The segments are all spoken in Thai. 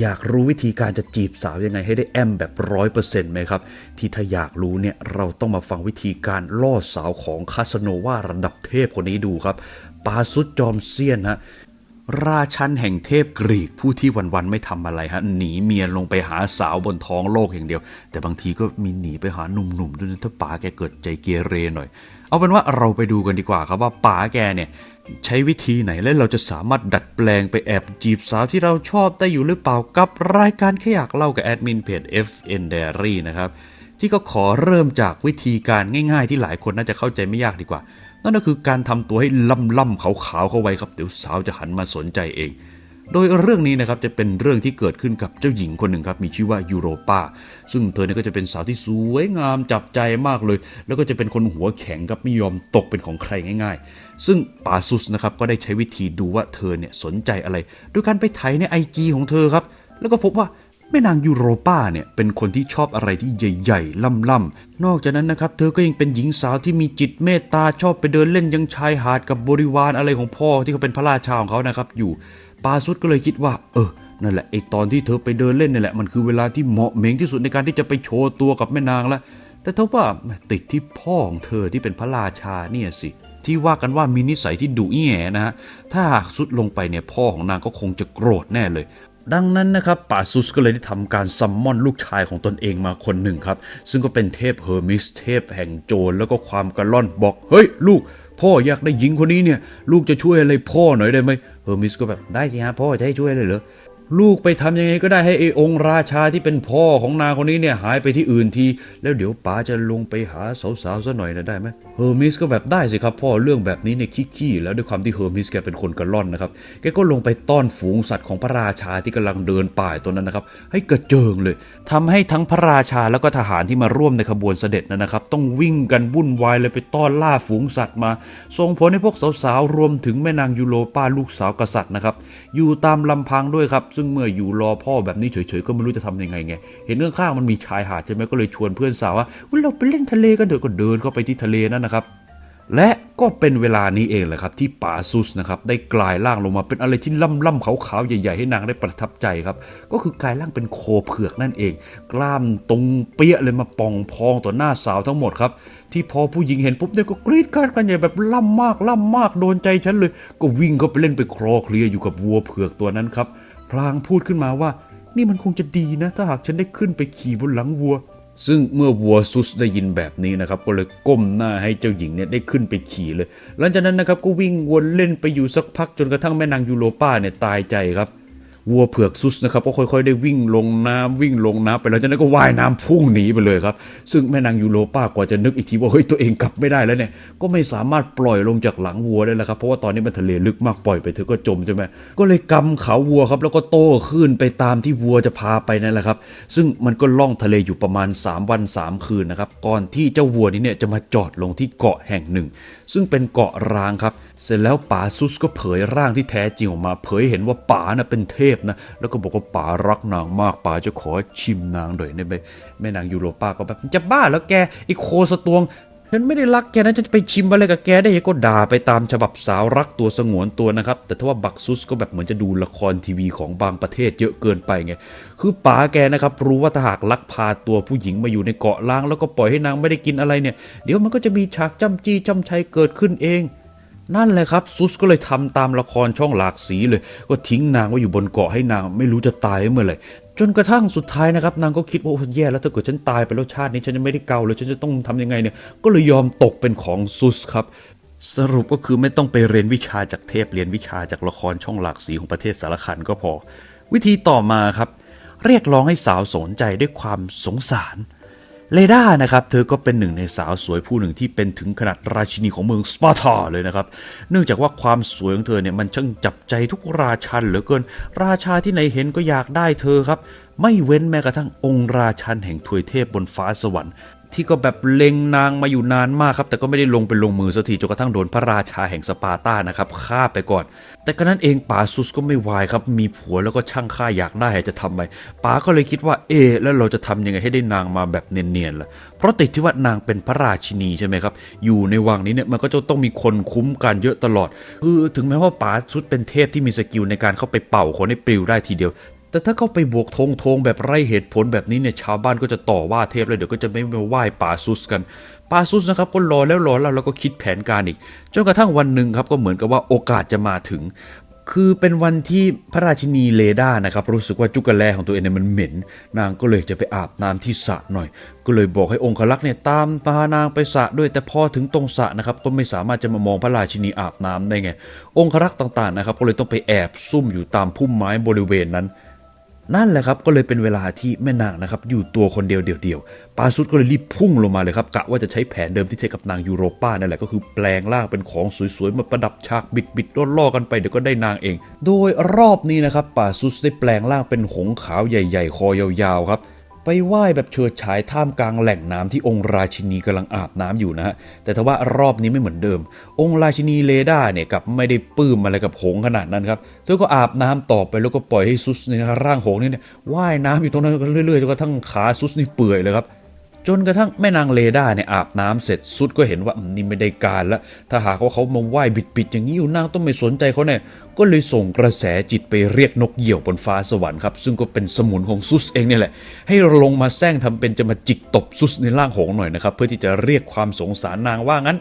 อยากรู้วิธีการจะจีบสาวยังไงให้ได้แอมแบบร้อยเปอร์เซ็นต์ไหมครับ ที่ถ้าอยากรู้เนี่ยเราต้องมาฟังวิธีการล่อสาวของคาสโนวาระดับเทพคนนี้ดูครับ ปาซุดจอมเซียนฮะราชันแห่งเทพกรีกผู้ที่วันๆไม่ทำอะไรฮะหนีเมียลงไปหาสาวบนท้องโลกอย่างเดียว แต่บางทีก็มีหนีไปหาหนุ่มๆด้วยนะถ้าป๋าแกเกิดใจเกเรหน่อย เอาเป็นว่าเราไปดูกันดีกว่าครับว่าป๋าแกเนี่ย ใช้วิธีไหนและเราจะสามารถดัดแปลงไปแอบจีบสาวที่เราชอบได้อยู่หรือเปล่ากับรายการแค่อยากเล่ากับแอดมินเพจ FN Diary นะครับ ที่ก็ขอเริ่มจากวิธีการง่ายๆ ที่หลายคนน่าจะเข้าใจไม่ยากดีกว่า นั่นก็คือการทำตัวให้ล่ำล่ำๆขาวๆเข้าไว้ครับเดี๋ยวสาวจะหันมาสนใจเอง โดยเรื่องนี้นะครับจะเป็นเรื่องที่เกิดขึ้นกับเจ้าหญิงคนหนึ่งครับมีชื่อว่ายูโรปาซึ่งเธอเนี่ยก็จะเป็นสาวที่สวยงามจับใจมากเลย แล้วก็จะเป็นคนหัวแข็งครับไม่ยอมตกเป็นของใครง่าย ๆ ซึ่งปาซุสนะครับก็ได้ใช้วิธีดูว่าเธอเนี่ยสนใจอะไรโดยการไปไถในไอจีของเธอครับแล้วก็พบว่าแม่นางยูโรปาเนี่ยเป็นคนที่ชอบอะไรที่ใหญ่ๆ ล่ำๆ นอกจากนั้นนะครับ เธอก็ยังเป็นหญิงสาวที่มีจิตเมตตาชอบไปเดินเล่นยังชายหาดกับบริวารอะไรของพ่อที่เขาเป็นพระราชาของเขานะครับอยู่ ปาซุดก็เลยคิดว่า เออ นั่นแหละไอตอนที่เธอไปเดินเล่นนี่แหละมันคือเวลาที่เหมาะเหม็งที่สุดในการที่จะไปโชว์ตัวกับแม่นางละแต่เธอว่าติดที่พ่อของเธอที่เป็นพระราชาเนี่ยสิ ที่ว่ากันว่ามีนิสัยที่ดุแย่นะฮะถ้าหากสุดลงไปเนี่ยพ่อของนางก็คงจะโกรธแน่เลยดังนั้นนะครับป่าซุสก็เลยได้ทำการซัมมอนลูกชายของตนเองมาคนหนึ่งครับ ซึ่งก็เป็นเทพเฮอร์มิสเทพแห่งโจรแล้วก็ความกระล่อนบอก เฮ้ย ลูก พ่ออยากได้หญิงคนนี้เนี่ย ลูกจะช่วยอะไรพ่อหน่อยได้ไหม เฮอร์มิสก็แบบได้สิฮะพ่อจะให้ช่วยเลยเหรอ ลูกไปทำยังไงก็ได้ให้ไอ้องค์ราชาที่เป็นพ่อของนางคนนี้เนี่ยหายไปที่อื่นที แล้วเดี๋ยวป๋าจะลงไปหาสาวๆซะหน่อยนะได้ไหมเฮอร์มิสก็แบบได้สิครับพ่อเรื่องแบบนี้เนี่ยขี้ๆแล้วด้วยความที่เฮอร์มิสแกเป็นคนกระล่อนนะครับแกก็ลงไปต้อนฝูงสัตว์ของพระราชาที่กำลังเดินป่ายตัวนั้นนะครับ ให้กระเจิงเลยทำให้ทั้งพระราชาแล้วก็ทหารที่มาร่วมในขบวนเสด็จนั้นนะครับ ต้องวิ่งกันวุ่นวายเลยไปต้อนล่าฝูงสัตว์มาส่งผลให้พวกสาวๆรวมถึงแม่นางยูโรป้าลูกสาวกษัตริย์นะครับอยู่ตามลำพังด้วยครับซึ่งเมื่ออยู่รอพ่อแบบนี้เฉยๆก็ไม่รู้จะทำยังไงไง เห็นเรื่องข้างมันมีชายหาดใช่ไหมก็เลยชวนเพื่อนสาวว่าเราไปเล่นทะเลกันเถอะก็เดินเข้าไปที่ทะเลนั่นนะครับ และก็เป็นเวลานี้เองแหละครับที่ป๋าซุสนะครับได้กลายร่างลงมาเป็นอะไรที่ล่ำล่ำขาวๆใหญ่ ๆ ให้นางได้ประทับใจครับ ก็คือกลายร่างเป็นโคเผือกนั่นเอง กล้ามตรงเปี้ยเลยมาปองพองต่อหน้าสาวทั้งหมดครับ ที่พอผู้หญิงเห็นปุ๊บเนี่ยก็กรี๊ดกราดกันใหญ่แบบล่ำมากล่ำมากโดนใจฉันเลย ก็วิ่งเข้าไปเล่นไปคลอเคลียอยู่กับวัวเผือกตัวนั้นครับพลางพูดขึ้นมาว่า นี่มันคงจะดีนะ ถ้าหากฉันได้ขึ้นไปขี่บนหลังวัว ซึ่งเมื่อวัวซุสได้ยินแบบนี้นะครับ ก็เลยก้มหน้าให้เจ้าหญิงเนี่ยได้ขึ้นไปขี่เลย หลังจากนั้นนะครับก็วิ่งวนเล่นไปอยู่สักพักจนกระทั่งแม่นางยูโรป้าเนี่ยตายใจครับ วัวเผือกซุสนะครับก็ค่อยๆ ได้วิ่งลงน้ำวิ่งลงน้ำไปแล้วจากนั้นก็ว่ายน้ำพุ่งหนีไปเลยครับ ซึ่งแม่นางยูโรป้ากว่าจะนึกอีกทีว่าเฮ้ยตัวเองกลับไม่ได้แล้วเนี่ยก็ไม่สามารถปล่อยลงจากหลังวัวได้แล้วครับเพราะว่าตอนนี้มันทะเลลึกมากปล่อยไปเธอก็จมใช่ไหมก็เลยกำเขาวัวครับแล้วก็โต้ขึ้นไปตามที่วัวจะพาไปนั่นแหละครับ ซึ่งมันก็ล่องทะเลอยู่ประมาณ 3 วัน 3 คืนนะครับก่อนที่เจ้าวัวนี้เนี่ยจะมาจอดลงที่เกาะแห่งหนึ่ง ซึ่งเป็นเกาะร้างครับ เสร็จแล้วป๋าซุสก็เผยร่างที่แท้จริงออกมา เผยเห็นว่าป๋าน่ะเป็นเทพนะ แล้วก็บอกว่าป๋ารักนางมากป๋าจะขอชิมนางหน่อยได้ไหมแม่นางยูโรป้าก็แบบจะบ้าแล้วแกไอโคสตวงฉันไม่ได้รักแกนะฉันจะไปชิมอะไรกับแกได้ยังก็ด่าไปตามฉบับสาวรักตัวสงวนตัวนะครับ แต่ถ้าว่าบักซุสก็แบบเหมือนจะดูละครทีวีของบางประเทศเยอะเกินไปไง คือป๋าแกนะครับ รู้ว่าถ้าหากลักพาตัวผู้หญิงมาอยู่ในเกาะล้าง แล้วก็ปล่อยให้นางไม่ได้กินอะไรเนี่ย เดี๋ยวมันก็จะมีฉากจ้ำจี้จ้ำชัยเกิดขึ้นเอง นั่นแหละครับซุสก็เลยทำตามละครช่องหลากสีเลย ก็ทิ้งนางไว้อยู่บนเกาะให้นางไม่รู้จะตายเมื่อไหร่จนกระทั่งสุดท้ายนะครับนางก็คิดว่าโอ้แย่แล้วถ้าเกิดฉันตายไปแล้วชาตินี้ฉันจะไม่ได้เกาเลยฉันจะต้องทำยังไงเนี่ยก็เลยยอมตกเป็นของซุสครับสรุปก็คือไม่ต้องไปเรียนวิชาจากเทพเรียนวิชาจากละครช่องหลากสีของประเทศสารคันก็พอ วิธีต่อมาครับ เรียกร้องให้สาวสนใจด้วยความสงสาร เลดานะครับ เธอก็เป็นหนึ่งในสาวสวยผู้หนึ่งที่เป็นถึงขนาดราชินีของเมืองสปาร์ตาเลยนะครับ เนื่องจากว่าความสวยของเธอเนี่ยมันช่างจับใจทุกราชันเหลือเกิน ราชาที่ไหนเห็นก็อยากได้เธอครับ ไม่เว้นแม้กระทั่งองค์ราชันแห่งทวยเทพบนฟ้าสวรรค์ ที่ก็แบบเล็งนางมาอยู่นานมากครับ แต่ก็ไม่ได้ลงไปลงมือสักทีจนกระทั่งโดนพระราชาแห่งสปาร์ตานะครับฆ่าไปก่อน แต่ก็นั้นเองป๋าซุสก็ไม่วายครับ มีผัวแล้วก็ช่างฆ่าอยากได้จะทำไมป๋าก็เลยคิดว่าเอแล้วเราจะทำยังไงให้ได้นางมาแบบเนียนๆล่ะเพราะติดที่ว่านางเป็นพระราชินีใช่ไหมครับ อยู่ในวังนี้เนี่ยมันก็จะต้องมีคนคุ้มกันเยอะตลอด คือถึงแม้ว่าป๋าซุสเป็นเทพที่มีสกิลในการเข้าไปเป่าคนให้ปลิวได้ทีเดียว แต่ถ้าเขาไปบวกธงธงแบบไร้เหตุผลแบบนี้เนี่ยชาวบ้านก็จะต่อว่าเทพเลยเดี๋ยวก็จะไม่มาไหว้ป่าซุสกันป่าซุสนะครับก็รอแล้วรอเล่าแล้วก็คิดแผนการอีกจนกระทั่งวันหนึ่งครับก็เหมือนกับว่าโอกาสจะมาถึง คือเป็นวันที่พระราชินีเลด้านะครับรู้สึกว่าจุกแลของตัวเองเนี่ยมันเหม็น นางก็เลยจะไปอาบน้ำที่สระหน่อย ก็เลยบอกให้องครักษ์เนี่ยตามพานางไปสระด้วยแต่พอถึงตรงสระนะครับก็ไม่สามารถจะมามองพระราชินีอาบน้ำได้ไง องครักษ์ต่างๆนะครับก็เลยต้องไปแอบซุ่มอยู่ตามพุ่มไม้บริเวณนั้น นั่นแหละครับก็เลยเป็นเวลาที่แม่นางนะครับอยู่ตัวคนเดียวเดียวๆปาซุดก็เลยรีบพุ่งลงมาเลยครับกะว่าจะใช้แผนเดิมที่ใช้กับนางยูโรป้านั่นแหละก็คือแปลงร่างเป็นของสวยๆมาประดับฉากบิดๆล่อๆกันไปเดี๋ยวก็ได้นางเอง โดยรอบนี้นะครับปาซุสได้แปลงร่างเป็นหงขาวใหญ่ ๆ คอยาวๆครับ ไปไหว้แบบเฉิดฉายท่ามกลางแหล่งน้ำที่องค์ราชินีกำลังอาบน้ำอยู่นะฮะ แต่ทว่ารอบนี้ไม่เหมือนเดิม องค์ราชินีเลด้าเนี่ยกับไม่ได้ปลื้มอะไรกับหงขนาดนั้นครับ เธอก็อาบน้ำต่อไปแล้วก็ปล่อยให้ซุสในร่างหงนี่เนี่ยว่ายน้ำอยู่ตรงนั้นเรื่อยๆจนกระทั่งขาซุสนี่เปื่อยเลยครับ จนกระทั่งแม่นางเลด้าเนี่ยอาบน้ำเสร็จสุดก็เห็นว่านี่ไม่ได้การละถ้าหากว่าเขามาไหว้บิดๆอย่างนี้อยู่นางต้องไม่สนใจเขาแน่ก็เลยส่งกระแสจิตไปเรียกนกเหยี่ยวบนฟ้าสวรรค์ครับซึ่งก็เป็นสมุนของซุสเองเนี่ยแหละ ให้ลงมาแซงทำเป็นจะมาจิกตบซุสในร่างหงหน่อยนะครับเพื่อที่จะเรียกความสงสารนางว่างั้น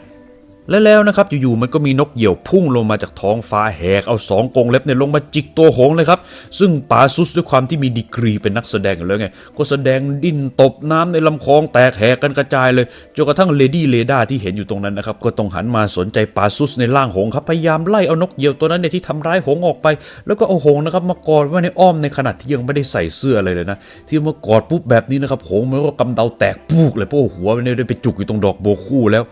และแล้วนะครับอยู่ๆมันก็มีนกเหยี่ยวพุ่งลงมาจากท้องฟ้าแหกเอาสองกรงเล็บเนี่ยลงมาจิกตัวหงส์เลยครับ ซึ่งปาซุสด้วยความที่มีดีกรีเป็นนักแสดงอยู่แล้วไง ก็แสดงดิ้นตบน้ำในลำคลองแตกแหกกันกระจายเลยจนกระทั่งเลดี้เลด้าที่เห็นอยู่ตรงนั้นนะครับก็ต้องหันมาสนใจปาซุสในร่างหงส์ครับพยายามไล่เอานกเหยี่ยวตัวนั้นเนี่ยที่ทำร้ายหงส์ออกไป แล้วก็เอาหงส์นะครับมากอดไว้ในอ้อมในขณะที่ยังไม่ได้ใส่เสื้ออะไรเลยนะที่มากอดปุ๊บแบบนี้นะครับหงส์มันก็กำเดาแตกปูกเลยเพราะหัวมันเนี่ยได้ไปจุกอยู่ตรงดอกโบคู่แล้ว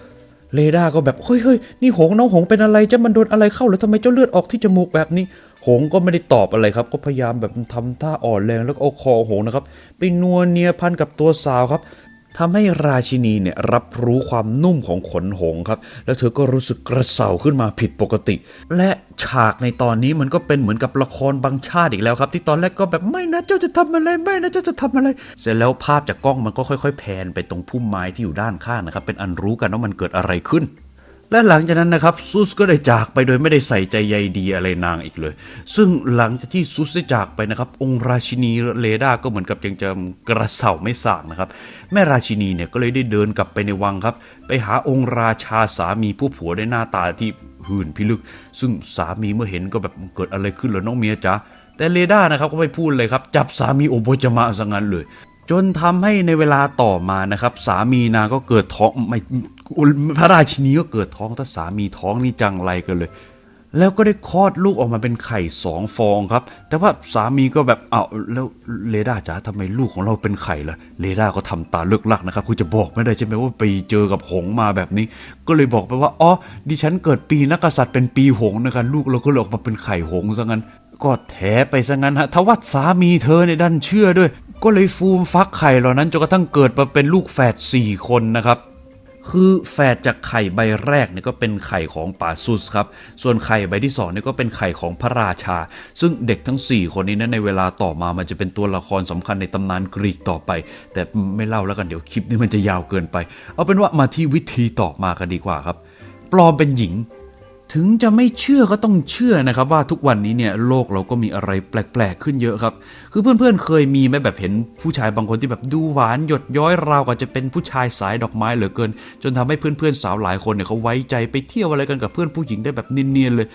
เลด้าก็แบบเฮ้ยเฮ้ยนี่หงน้องหงเป็นอะไรจะมันโดนอะไรเข้าหรือทำไมเจ้าเลือดออกที่จมูกแบบนี้ หงก็ไม่ได้ตอบอะไรครับ ก็พยายามแบบทำท่าอ่อนแรงแล้วก็เอาคอหงนะครับ ไปนัวเนียพันกับตัวสาวครับ ทำให้ราชินีเนี่ยรับรู้ความนุ่มของขนหงส์ครับ แล้วเธอก็รู้สึกกระเซาขึ้นมาผิดปกติ และฉากในตอนนี้มันก็เป็นเหมือนกับละครบางชาติอีกแล้วครับ ที่ตอนแรกก็แบบไม่นะเจ้าจะทำอะไรไม่นะเจ้าจะทำอะไร เสร็จแล้วภาพจากกล้องมันก็ค่อย ๆ แพนไปตรงพุ่มไม้ที่อยู่ด้านข้างนะครับเป็นอันรู้กันว่ามันเกิดอะไรขึ้น และหลังจากนั้นนะครับซุสก็ได้จากไปโดยไม่ได้ใส่ใจใยดีอะไรนางอีกเลย ซึ่งหลังจากที่ซุสได้จากไปนะครับ องค์ราชินีเลดาก็เหมือนกับยังจะกระเสาไม่สางนะครับ แม่ราชินีเนี่ยก็เลยได้เดินกลับไปในวังครับ ไปหาองค์ราชาสามีผู้ผัวได้หน้าตาที่หื่นพิลึก ซึ่งสามีเมื่อเห็นก็แบบเกิดอะไรขึ้นเหรอน้องเมียจ๊ะแต่เลดานะครับก็ไม่พูดเลยครับ จับสามีโอโบจมะซะงั้นเลย จนทำให้ในเวลาต่อมานะครับ สามีนางก็เกิดท้องไม่พระราชินีก็เกิดท้องถ้าสามีท้องนี่จังไรกันเลย แล้วก็ได้คลอดลูกออกมาเป็นไข่สองฟองครับ แต่ว่าสามีก็แบบเอาวแล้วเลดาจ๋าทำไมลูกของเราเป็นไข่ล่ะเลดาก็ทำตาเลิกลักนะครับคุณจะบอกไม่ได้ใช่ไหมว่าไปเจอกับหงมาแบบนี้ ก็เลยบอกไปว่าอ๋อดิฉันเกิดปีนักษัตริย์เป็นปีหงนะครับลูกเราก็เลยออกมาเป็นไข่หงซะงั้น ก็แถไปซะงั้นฮะทว่าสามีเธอเนี่ยดันเชื่อด้วย ก็เลยฟูมฟักไข่เหล่านั้นจนกระทั่งเกิดมาเป็นลูกแฝดสี่คนนะครับคือแฝดจากไข่ใบแรกเนี่ยก็เป็นไข่ของป่าซุสครับ ส่วนไข่ใบที่สองเนี่ยก็เป็นไข่ของพระราชา ซึ่งเด็กทั้ง 4 คนนี้นะในเวลาต่อมามันจะเป็นตัวละครสำคัญในตำนานกรีกต่อไป แต่ไม่เล่าแล้วกันเดี๋ยวคลิปนี้มันจะยาวเกินไป เอาเป็นว่ามาที่วิธีต่อมากันดีกว่าครับ ปลอมเป็นหญิง ถึงจะไม่เชื่อก็ต้องเชื่อนะครับ ว่าทุกวันนี้เนี่ยโลกเราก็มีอะไรแปลกๆขึ้นเยอะครับ คือเพื่อนๆเคยมีไหมแบบเห็นผู้ชายบางคนที่แบบดูหวานหยดย้อยราวกับจะเป็นผู้ชายสายดอกไม้เหลือเกิน จนทำให้เพื่อนๆสาวหลายคนเนี่ยเขาไว้ใจไปเที่ยวอะไรกันกับเพื่อนผู้หญิงได้แบบเนียนๆเลย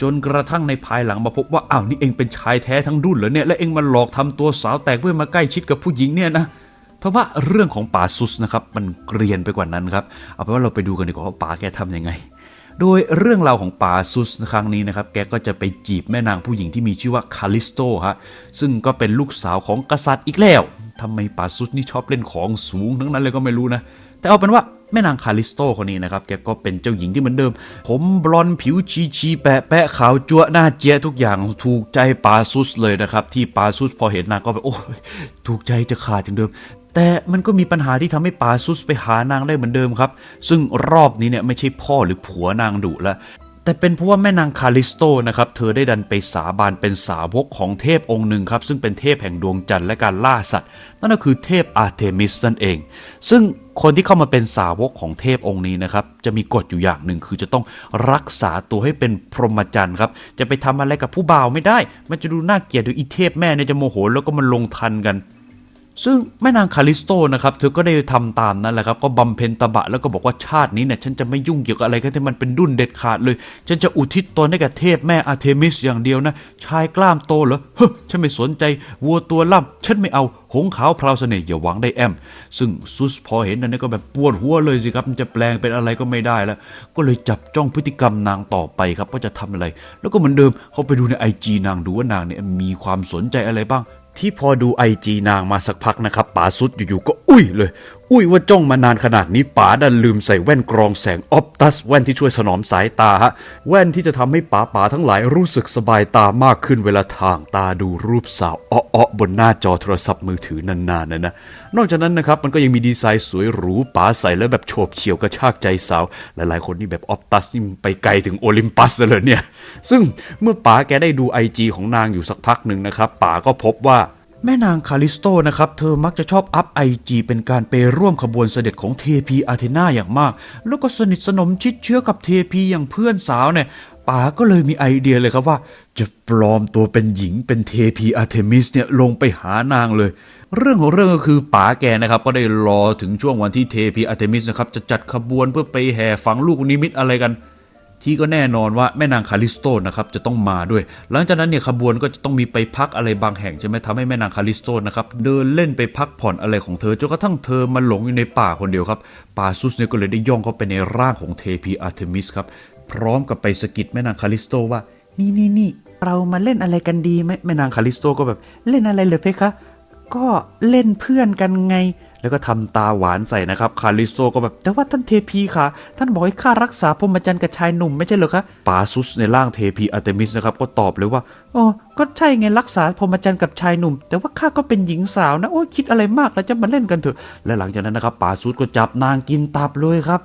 จนกระทั่งในภายหลังมาพบว่าอ้าวนี่เองเป็นชายแท้ทั้งรุ่นเหรอเนี่ยและเองมาหลอกทำตัวสาวแตกเพื่อมาใกล้ชิดกับผู้หญิงเนี่ยนะเพราะว่าเรื่องของป่าซุสนะครับมันเกรียนไปกว่านั้นครับเอาเป็นว่าเราไปดูกันดีกว่าว่าป่าแกทำยังไง โดยเรื่องราวของปาซุสครั้งนี้นะครับ แกก็จะไปจีบแม่นางผู้หญิงที่มีชื่อว่าคาลิสโตฮะ ซึ่งก็เป็นลูกสาวของกษัตริย์อีกแล้วทำไมปาซุสนี่ชอบเล่นของสูงทั้งนั้นเลยก็ไม่รู้นะ แต่เอาเป็นว่าแม่นางคาลิสโตคนนี้นะครับ แกก็เป็นเจ้าหญิงที่เหมือนเดิม ผมบลอนผิวชีชีแปะแปะขาวจั่วหน้าเจี๊ยทุกอย่างถูกใจปาซุสเลยนะครับ ที่ปาซุสพอเห็นนางก็แบบโอ้ถูกใจจะขาดอย่างเดิม แต่มันก็มีปัญหาที่ทำให้ปาซุสไปหานางได้เหมือนเดิมครับ ซึ่งรอบนี้เนี่ยไม่ใช่พ่อหรือผัวนางดุละแต่เป็นเพราะว่าแม่นางคาลิสโตนะครับ เธอได้ดันไปสาบานเป็นสาวกของเทพองค์หนึ่งครับ ซึ่งเป็นเทพแห่งดวงจันทร์และการล่าสัตว์ นั่นก็คือเทพอาร์เทมิสนั่นเอง ซึ่งคนที่เข้ามาเป็นสาวกของเทพองค์นี้นะครับ จะมีกฎอยู่อย่างหนึ่งคือจะต้องรักษาตัวให้เป็นพรหมจรรย์ครับ จะไปทำอะไรกับผู้บ่าวไม่ได้ มันจะดูน่าเกลียดดี๋ยอีเทพแม่เนี่ยจะโมโหแล้วก็มันลงทันกัน ซึ่งแม่นางคาลิสโตนะครับเธอก็ได้ทำตามนั้นแหละครับก็บำเพ็ญตบะแล้วก็บอกว่าชาตินี้เนี่ยฉันจะไม่ยุ่งเกี่ยวกับอะไรกันที่มันเป็นดุนเด็ดขาดเลย ฉันจะอุทิศตนให้กับเทพแม่อาร์เทมิสอย่างเดียวนะชายกล้ามโตเหรอเฮ้ฉันไม่สนใจวัวตัวล่ำฉันไม่เอาหงขาวพราวเสน่ห์อย่าหวังได้แอม ซึ่งซุสพอเห็นนั้นก็แบบปวดหัวเลยสิครับมันจะแปลงเป็นอะไรก็ไม่ได้แล้ว ก็เลยจับจ้องพฤติกรรมนางต่อไปครับว่าจะทำอะไร แล้วก็เหมือนเดิมเขาไปดูในไอจีนางดูว่านางเนี่ยมีความสนใจอะไรบ้าง ที่พอดูไอจีนางมาสักพักนะครับป๋าสุดอยู่ๆก็อุ้ยเลย อุ้ยว่าจ้องมานานขนาดนี้ป๋าดันลืมใส่แว่นกรองแสงออปตัสแว่นที่ช่วยถนอมสายตาฮะ แว่นที่จะทำให้ป๋าป๋าทั้งหลายรู้สึกสบายตามากขึ้นเวลาทางตาดูรูปสาวอ้อๆบนหน้าจอโทรศัพท์มือถือนานๆนะนะนอกจากนั้นนะครับมันก็ยังมีดีไซน์สวยหรูป๋าใส่แล้วแบบโฉบเฉี่ยวกระชากใจสาว หลายๆ คนนี่แบบออปตัสนี่ไปไกลถึงโอลิมปัสเลยเนี่ยซึ่งเมื่อป๋าแกได้ดูไอจีของนางอยู่สักพักหนึ่งนะครับป๋าก็พบว่า แม่นางคาลิสโตนะครับ เธอมักจะชอบอัพไอจีเป็นการไปร่วมขบวนเสด็จของเทพีอาเทนาอย่างมาก แล้วก็สนิทสนมชิดเชื้อกับเทพีอย่างเพื่อนสาวเนี่ยป๋าก็เลยมีไอเดียเลยครับว่า จะปลอมตัวเป็นหญิงเป็นเทพีอาเทมิสเนี่ยลงไปหานางเลย เรื่องของเรื่องก็คือป๋าแกนะครับก็ได้รอถึงช่วงวันที่เทพีอาเทมิสนะครับจะจัดขบวนเพื่อไปแห่ฝังลูกนิมิตอะไรกัน ที่ก็แน่นอนว่าแม่นางคาลิสโตนะครับจะต้องมาด้วย หลังจากนั้นเนี่ยขบวนก็จะต้องมีไปพักอะไรบางแห่งใช่ไหมทำให้แม่นางคาลิสโตนะครับเดินเล่นไปพักผ่อนอะไรของเธอจนกระทั่งเธอมาหลงอยู่ในป่าคนเดียวครับปาซุสเนี่ยก็เลยได้ย่องเข้าไปในร่างของเทพีอาร์เทมิสครับพร้อมกับไปสะกิดแม่นางคาลิสโตว่านี่นี่นี่เรามาเล่นอะไรกันดีไหมแม่นางคาลิสโตก็แบบเล่นอะไรเลยเพคะ ก็เล่นเพื่อนกันไง แล้วก็ทำตาหวานใส่นะครับ คาริโซก็แบบ แต่ว่าท่านเทพีค่ะ ท่านบอกให้ข้ารักษาพรหมจรรย์กับชายหนุ่มไม่ใช่เหรอคะปาซุสในร่างเทพีอาร์เตมิสนะครับ ก็ตอบเลยว่าอ๋อก็ใช่ไงรักษาพรหมจรรย์กับชายหนุ่ม แต่ว่าข้าก็เป็นหญิงสาวนะโอ้คิดอะไรมากแล้วจะมาเล่นกันเถอะ และหลังจากนั้นนะครับปาซุสก็จับนางกินตับเลยครับ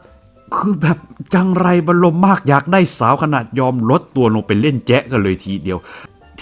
คือแบบจังไรบรรลมมากอยากได้สาวขนาดยอมลดตัวลงไปเล่นแจ๊ะกันเลยทีเดียว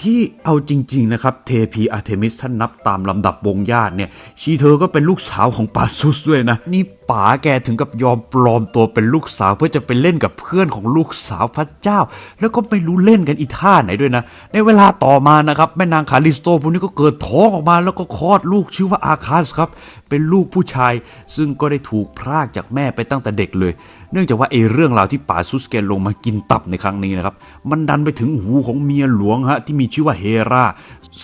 ที่เอาจริง ๆ นะครับ เทพีอาร์เทมิสท่านนับตามลำดับวงญาติเนี่ยชีเธอก็เป็นลูกสาวของปาซุสด้วยนะนี่ป๋าแกถึงกับยอมปลอมตัวเป็นลูกสาวเพื่อจะไปเล่นกับเพื่อนของลูกสาวพระเจ้า แล้วก็ไม่รู้เล่นกันอีท่าไหนด้วยนะ ในเวลาต่อมานะครับแม่นางคาลิสโตพวกนี้ก็เกิดท้องออกมาแล้วก็คลอดลูกชื่อว่าอาคาสครับ เป็นลูกผู้ชาย ซึ่งก็ได้ถูกพรากจากแม่ไปตั้งแต่เด็กเลย เนื่องจากว่าไอ้เรื่องราวที่ป่าซุสแกลงมากินตับในครั้งนี้นะครับมันดันไปถึงหูของเมียหลวงฮะที่มีชื่อว่าเฮรา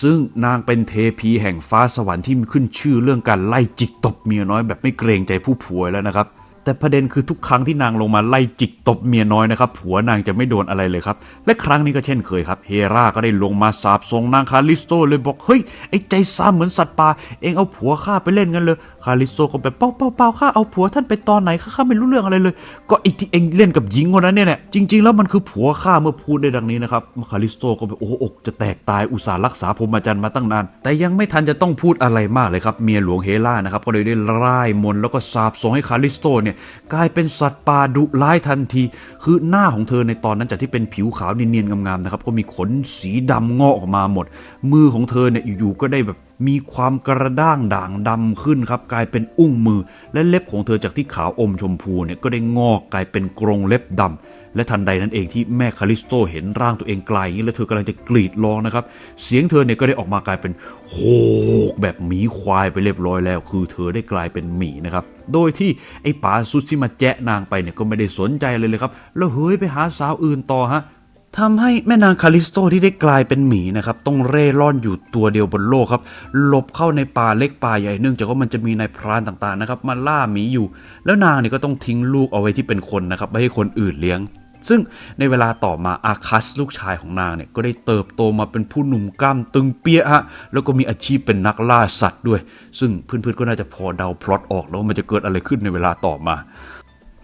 ซึ่งนางเป็นเทพีแห่งฟ้าสวรรค์ที่มีขึ้นชื่อเรื่องการไล่จิกตบเมียน้อยแบบไม่เกรงใจผู้ผวแล้วนะครับ แต่ประเด็นคือทุกครั้งที่นางลงมาไล่จิกตบเมียน้อยนะครับ ผัวนางจะไม่โดนอะไรเลยครับ และครั้งนี้ก็เช่นเคยครับ เฮราก็ได้ลงมาสาบทรงนางคาลิสโตเลยบอกเฮ้ยไอ้ใจซ้าเหมือนสัตว์ป่าเองเอาผัวข้าไปเล่นกันเลยคาลิโตก็แบบเป้าเป้าเป้าข้าเอาผัวท่านไปตอนไหนข้าข้าไม่รู้เรื่องอะไรเลย ก็ไอ้ที่เองเล่นกับหญิงคนนั้นเนี่ยแหละจริง ๆ แล้วมันคือผัวข้าเมื่อพูดได้ดังนี้นะครับคาลิโตก็แบบโอ้อกจะแตกตายอุตส่าห์รักษาพรหมจรรย์มาตั้งนาน แต่ยังไม่ทันจะต้องพูดอะไรมากเลยครับเมียหลวงเฮรานะครับก็เลยได้ร่ายมนแล้วก็สาบส่งให้คาลิโตเนี่ยกลายเป็นสัตว์ป่าดุร้ายทันที คือหน้าของเธอในตอนนั้นจากที่เป็นผิวขาวเนียนๆงามๆนะครับก็มีขนสีดำงอกออกมาหมด มือของเธอเนี่ยอยู่ๆก็ได้แบบ มีความกระด้างด่างดำขึ้นครับ กลายเป็นอุ้งมือ และเล็บของเธอจากที่ขาวอมชมพูเนี่ยก็ได้งอกกลายเป็นกรงเล็บดำและทันใดนั้นเองที่แม่คาลิสโตเห็นร่างตัวเองไกลอย่างนี้แล้วเธอกำลังจะกรีดร้องนะครับ เสียงเธอเนี่ยก็ได้ออกมากลายเป็นโฮกแบบหมีควายไปเรียบร้อยแล้ว คือเธอได้กลายเป็นหมีนะครับโดยที่ไอ้ป๋าซุดที่มาแจะนางไปเนี่ยก็ไม่ได้สนใจเลยเลยครับ แล้วเฮ้ยไปหาสาวอื่นต่อฮะ ทำให้แม่นางคาลิสโตที่ได้กลายเป็นหมีนะครับต้องเร่ร่อนอยู่ตัวเดียวบนโลกครับหลบเข้าในป่าเล็กป่าใหญ่เนื่องจากว่ามันจะมีนายพรานต่างๆนะครับมาล่าหมีอยู่ แล้วนางเนี่ยก็ต้องทิ้งลูกเอาไว้ที่เป็นคนนะครับไม่ให้คนอื่นเลี้ยง ซึ่งในเวลาต่อมาอาคัสลูกชายของนางเนี่ยก็ได้เติบโตมาเป็นผู้หนุ่มกล้ามตึงเปี้ยฮะแล้วก็มีอาชีพเป็นนักล่าสัตว์ด้วย ซึ่งเพื่อนๆก็น่าจะพอเดาพล็อตออกแล้วมันจะเกิดอะไรขึ้นในเวลาต่อมา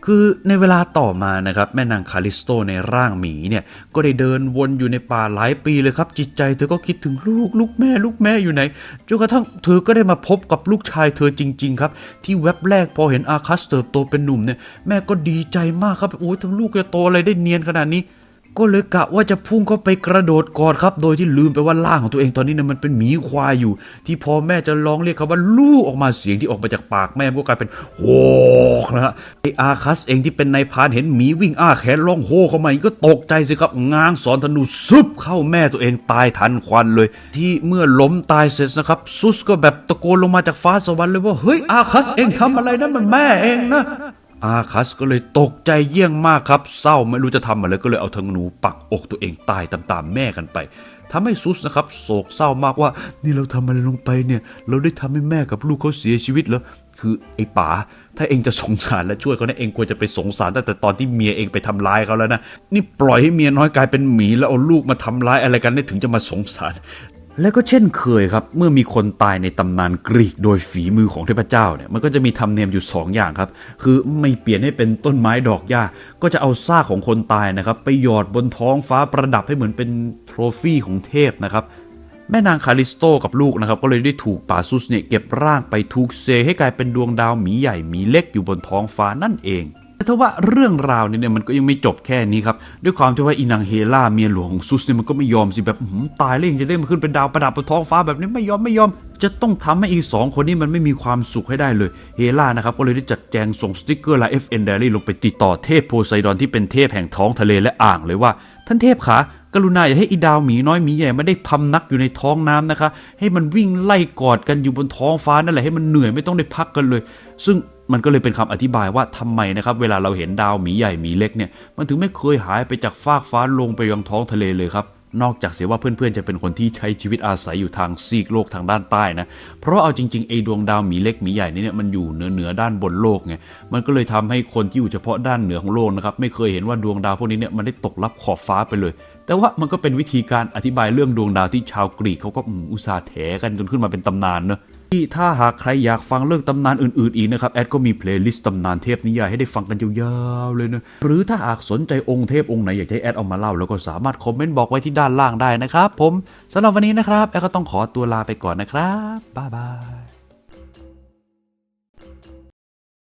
คือในเวลาต่อมานะครับแม่นางคาลิสโตในร่างหมีเนี่ยก็ได้เดินวนอยู่ในป่าหลายปีเลยครับ จิตใจเธอก็คิดถึงลูกลูกแม่ลูกแม่อยู่ไหนจนกระทั่งเธอก็ได้มาพบกับลูกชายเธอจริง ๆ ครับ ที่แว็บแรกพอเห็นอาคัสเติบโตเป็นหนุ่มเนี่ยแม่ก็ดีใจมากครับโอ้ยทำลูกจะโตอะไรได้เนียนขนาดนี้ ก็เลยกะว่าจะพุ่งเข้าไปกระโดดกอดครับ โดยที่ลืมไปว่าร่างของตัวเองตอนนี้เนี่ยมันเป็นหมีควายอยู่ ที่พอแม่จะร้องเรียกเขาว่าลูกออกมาเสียงที่ออกมาจากปากแม่ก็กลายเป็นโฮกนะฮะไออาคัสเองที่เป็นนายพานเห็นหมีวิ่งอ้าแขนร้องโฮเข้ามาก็ตกใจสิครับง้างสอนธนูซุบเข้าแม่ตัวเองตายทันควันเลย ที่เมื่อล้มตายเสร็จนะครับซุสก็แบบตะโกนลงมาจากฟ้าสวรรค์เลยว่าเฮ้ยอาคัสเองทำอะไรนั่นมันแม่เองนะ อาคัสก็เลยตกใจเยี่ยงมากครับ เศร้าไม่รู้จะทำอะไรก็เลยเอาธนูปักอกตัวเองตายตามๆแม่กันไปทำให้ซุสนะครับ โศกเศร้ามากว่า นี่เราทำอะไรลงไปเนี่ย เราได้ทำให้แม่กับลูกเขาเสียชีวิตแล้วคือไอ้ป๋าถ้าเองจะสงสารและช่วยเขานะเองควรจะไปสงสารตั้งแต่ตอนที่เมียเองไปทำร้ายเขาแล้วนะ นี่ปล่อยให้เมียน้อยกลายเป็นหมีแล้วเอาลูกมาทำร้ายอะไรกันเนี่ถึงจะมาสงสาร และก็เช่นเคยครับ เมื่อมีคนตายในตำนานกรีกโดยฝีมือของเทพเจ้าเนี่ยมันก็จะมีธรรมเนียมอยู่ 2 อย่างครับ คือไม่เปลี่ยนให้เป็นต้นไม้ดอกหญ้า ก็จะเอาซากของคนตายนะครับ ไปหยอดบนท้องฟ้าประดับให้เหมือนเป็นโทรฟี่ของเทพนะครับแม่นางคาลิสโตกับลูกนะครับก็เลยได้ถูกป่าซุสเนี่ยเก็บร่างไปถูกเซให้กลายเป็นดวงดาวหมีใหญ่หมีเล็กอยู่บนท้องฟ้านั่นเอง แต่ถ้าว่าเรื่องราวเนี่ยมันก็ยังไม่จบแค่นี้ครับ ด้วยความที่ว่าอีนางเฮล่าเมียหลวงของซุสเนี่ยมันก็ไม่ยอมสิแบบหือตายแล้วยังจะได้มาขึ้นเป็นดาวประดับบนท้องฟ้าแบบนี้ไม่ยอมไม่ยอม จะต้องทำให้อีสองคนนี้มันไม่มีความสุขให้ได้เลยเฮล่านะครับก็เลยได้จัดแจงส่งสติกเกอร์ไลน์ FN Diary ลงไปติดต่อเทพโพไซดอนที่เป็นเทพแห่งท้องทะเลและอ่างเลยว่า ท่านเทพขากรุณาอย่าให้อีดาวหมีน้อยหมีใหญ่ไม่ได้พำนักอยู่ในท้องน้ำนะคะ ให้มันวิ่งไล่กอดกันอยู่บนท้องฟ้านั่นแหละให้มันเหนื่อยไม่ต้องได้พักกันเลย ซึ่ง มันก็เลยเป็นคำอธิบายว่าทำไมนะครับ เวลาเราเห็นดาวหมีใหญ่หมีเล็กเนี่ยมันถึงไม่เคยหายไปจากฟากฟ้าลงไปยังท้องทะเลเลยครับนอกจากเสียว่าเพื่อนๆจะเป็นคนที่ใช้ชีวิตอาศัยอยู่ทางซีกโลกทางด้านใต้นะ เพราะเอาจริงๆไอ้ดวงดาวหมีเล็กหมีใหญ่นี่เนี่ยมันอยู่เหนือเหนือด้านบนโลกไง มันก็เลยทำให้คนที่อยู่เฉพาะด้านเหนือของโลกนะครับไม่เคยเห็นว่าดวงดาวพวกนี้เนี่ยมันได้ตกลับขอบฟ้าไปเลย แต่ว่ามันก็เป็นวิธีการอธิบายเรื่องดวงดาวที่ชาวกรีกเขาก็อุตส่าห์แถกันจนขึ้นมาเป็นตำนานเนอะ ที่ถ้าหากใครอยากฟังเรื่องตำนานอื่นๆอีกนะครับ แอดก็มีเพลย์ลิสต์ตำนานเทพนิยายให้ได้ฟังกันยาวๆเลยนะหรือถ้าหากสนใจองค์เทพองค์ไหนอยากให้แอดเอามาเล่าแล้วก็สามารถคอมเมนต์บอกไว้ที่ด้านล่างได้นะครับ ผมสำหรับวันนี้นะครับ แอดก็ต้องขอตัวลาไปก่อนนะครับบ๊ายบาย